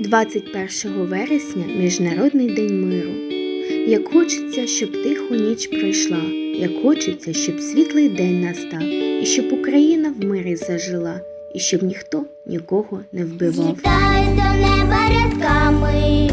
21 вересня Міжнародний день миру. Як хочеться, щоб тиху ніч пройшла, як хочеться, щоб світлий день настав, і щоб Україна в мирі зажила, і щоб ніхто нікого не вбивав. Злітають до неба рядками,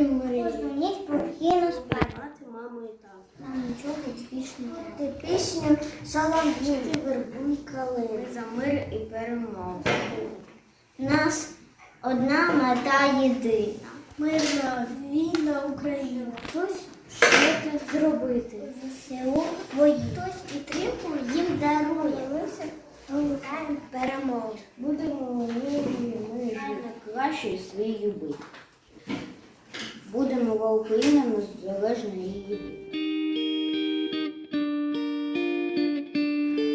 Кожну ніч спокійно спати. Маму і тату. Нам нічого треба. Ти пісню солов'їв вербуй калини. Ми за мир і перемогу. Нас одна мета єдина. Мирна вільна Україна. Хтось щось зробити. ЗСУ твої. Хтось підтримку їм дарує. Ми все перемогу. Будемо в мирі, ми жити. Краще свій любити. Будемо в з залежної її.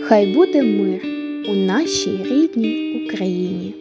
Хай буде мир у нашій рідній Україні.